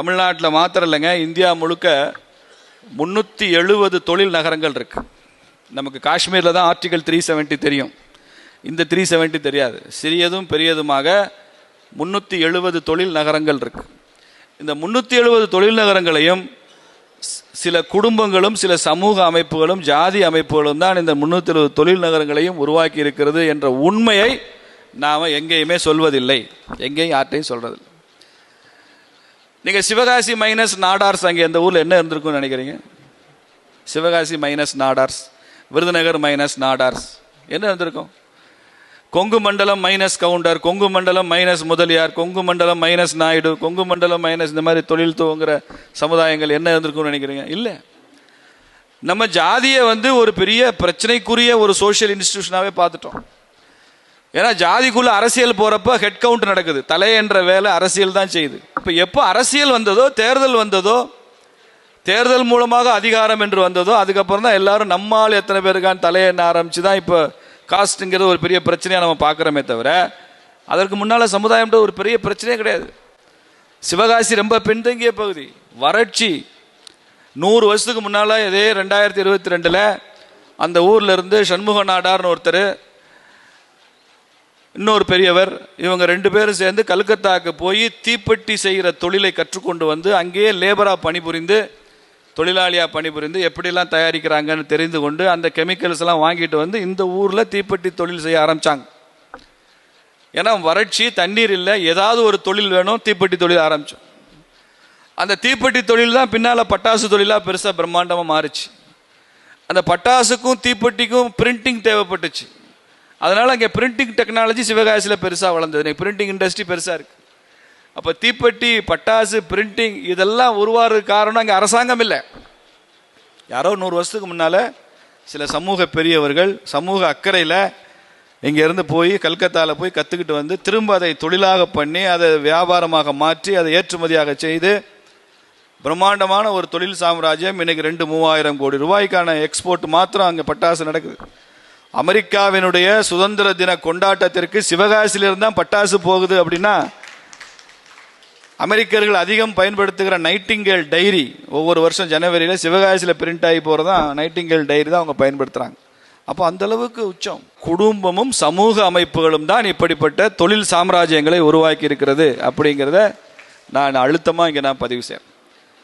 தமிழ்நாட்டில் மாத்திரம் இல்லைங்க இந்தியா முழுக்க முந்நூற்றி எழுபது தொழில் நகரங்கள் இருக்கு. நமக்கு காஷ்மீரில் தான் ஆர்டிகல் த்ரீ செவன்ட்டி தெரியும். இந்த த்ரீ செவன்ட்டி தெரியாது. சிறியதும் பெரியதுமாக முந்நூற்றி எழுபது தொழில் நகரங்கள் இருக்கு. இந்த முந்நூற்றி எழுபது தொழில் நகரங்களையும் சில குடும்பங்களும் சில சமூக அமைப்புகளும் ஜாதி அமைப்புகளும் தான் இந்த முந்நூற்றி எழுபது தொழில் நகரங்களையும் உருவாக்கி இருக்கிறது என்ற உண்மையை நாம் எங்கேயுமே சொல்வதில்லை. எங்கேயும் யார்ட்டையும் சொல்கிறதில்லை நீங்கள் சிவகாசி மைனஸ் நாடார்ஸ் அங்கே இந்த ஊரில் என்ன இருந்திருக்கும்னு நினைக்கிறீங்க? Sivakasi minus Nadars Virudhunagar minus Nadars. என்ன இருந்திருக்கும்? கொங்கு மண்டலம் மைனஸ் கவுண்டர் கொங்கு மண்டலம் மைனஸ் முதலியார் கொங்கு மண்டலம் மைனஸ் நாயுடு கொங்கு மண்டலம் மைனஸ் இந்த மாதிரி தொழில் துவங்குற சமுதாயங்கள் என்ன இருந்திருக்கும்னு நினைக்கிறீங்க? இல்லை. நம்ம ஜாதியை வந்து ஒரு பெரிய பிரச்சனைக்குரிய ஒரு சோஷியல் இன்ஸ்டிடியூஷனாகவே பார்த்துட்டோம். ஏன்னா ஜாதிக்குள்ள அரசியல் போறப்ப ஹெட் கவுண்ட் நடக்குது. தலை என்ற வேலை அரசியல் தான் செய்யுது. இப்போ எப்போ அரசியல் வந்ததோ தேர்தல் வந்ததோ தேர்தல் மூலமாக அதிகாரம் என்று வந்ததோ அதுக்கப்புறம் தான் எல்லாரும் நம்மால் எத்தனை பேருக்கான தலையெண்ண ஆரம்பிச்சு தான் இப்போ காஸ்ட்டுங்கிறது ஒரு பெரிய பிரச்சனையாக நம்ம பார்க்குறோமே தவிர அதற்கு முன்னால் சமுதாயம்ன்ற ஒரு பெரிய பிரச்சனையே கிடையாது. சிவகாசி ரொம்ப பின்தங்கிய பகுதி. வறட்சி. நூறு வருஷத்துக்கு முன்னால் இதே ரெண்டாயிரத்தி இருபத்தி ரெண்டில் அந்த ஊரில் இருந்து சண்முக நாடார்னு ஒருத்தர் இன்னொரு பெரியவர் இவங்க ரெண்டு பேரும் சேர்ந்து கல்கத்தாவுக்கு போய் தீப்பெட்டி செய்கிற தொழிலை கற்றுக்கொண்டு வந்து அங்கேயே லேபராக பணிபுரிந்து தொழிலாளியாக பணிபுரிந்து எப்படிலாம் தயாரிக்கிறாங்கன்னு தெரிந்து கொண்டு அந்த கெமிக்கல்ஸ் எல்லாம் வாங்கிட்டு வந்து இந்த ஊரில் தீப்பெட்டி தொழில் செய்ய ஆரம்பித்தாங்க ஏன்னா வறட்சி தண்ணீர் இல்லை ஏதாவது ஒரு தொழில் வேணும் தீப்பெட்டி தொழில் ஆரம்பித்தோம் அந்த தீப்பெட்டி தொழில் தான் பின்னால் பட்டாசு தொழிலாக பெருசாக பிரம்மாண்டமாக மாறுச்சு. அந்த பட்டாசுக்கும் தீப்பெட்டிக்கும் பிரிண்டிங் தேவைப்பட்டுச்சு. அதனால் அங்கே பிரிண்டிங் டெக்னாலஜி சிவகாசியில் பெருசாக வளர்ந்தது. இன்னைக்கு பிரிண்டிங் இண்டஸ்ட்ரி பெருசாக இருக்குது அப்போ தீப்பெட்டி பட்டாசு பிரிண்டிங் இதெல்லாம் உருவாகிறதுக்கு காரணம் அங்கே அரசாங்கம் இல்லை. யாரோ நூறு வருஷத்துக்கு முன்னால் சில சமூக பெரியவர்கள் சமூக அக்கறையில் இங்கேருந்து போய் கல்கத்தாவில் போய் கற்றுக்கிட்டு வந்து திரும்ப அதை தொழிலாக பண்ணி அதை வியாபாரமாக மாற்றி அதை ஏற்றுமதியாக செய்து பிரம்மாண்டமான ஒரு தொழில் சாம்ராஜ்யம் இன்னைக்கு ரெண்டு மூவாயிரம் கோடி ரூபாய்க்கான எக்ஸ்போர்ட் மாத்திரம் அங்கே பட்டாசு நடக்குது. அமெரிக்காவினுடைய சுதந்திர தின கொண்டாட்டத்திற்கு சிவகாசியிலிருந்து தான் பட்டாசு போகுது அப்படின்னா அமெரிக்கர்கள் அதிகம் பயன்படுத்துகிற நைட்டிங்கேல் டைரி ஒவ்வொரு வருஷம் ஜனவரியில் சிவகாசியில் பிரிண்ட் ஆகி போகிறதான் நைட்டிங்கேல் டைரி தான் அவங்க பயன்படுத்துகிறாங்க அப்போ அந்த அளவுக்கு உச்சம். குடும்பமும் சமூக அமைப்புகளும் தான் இப்படிப்பட்ட தொழில் சாம்ராஜ்யங்களை உருவாக்கி இருக்கிறது அப்படிங்கிறத நான் அழுத்தமாக இங்கே நான் பதிவு செய்கிறேன்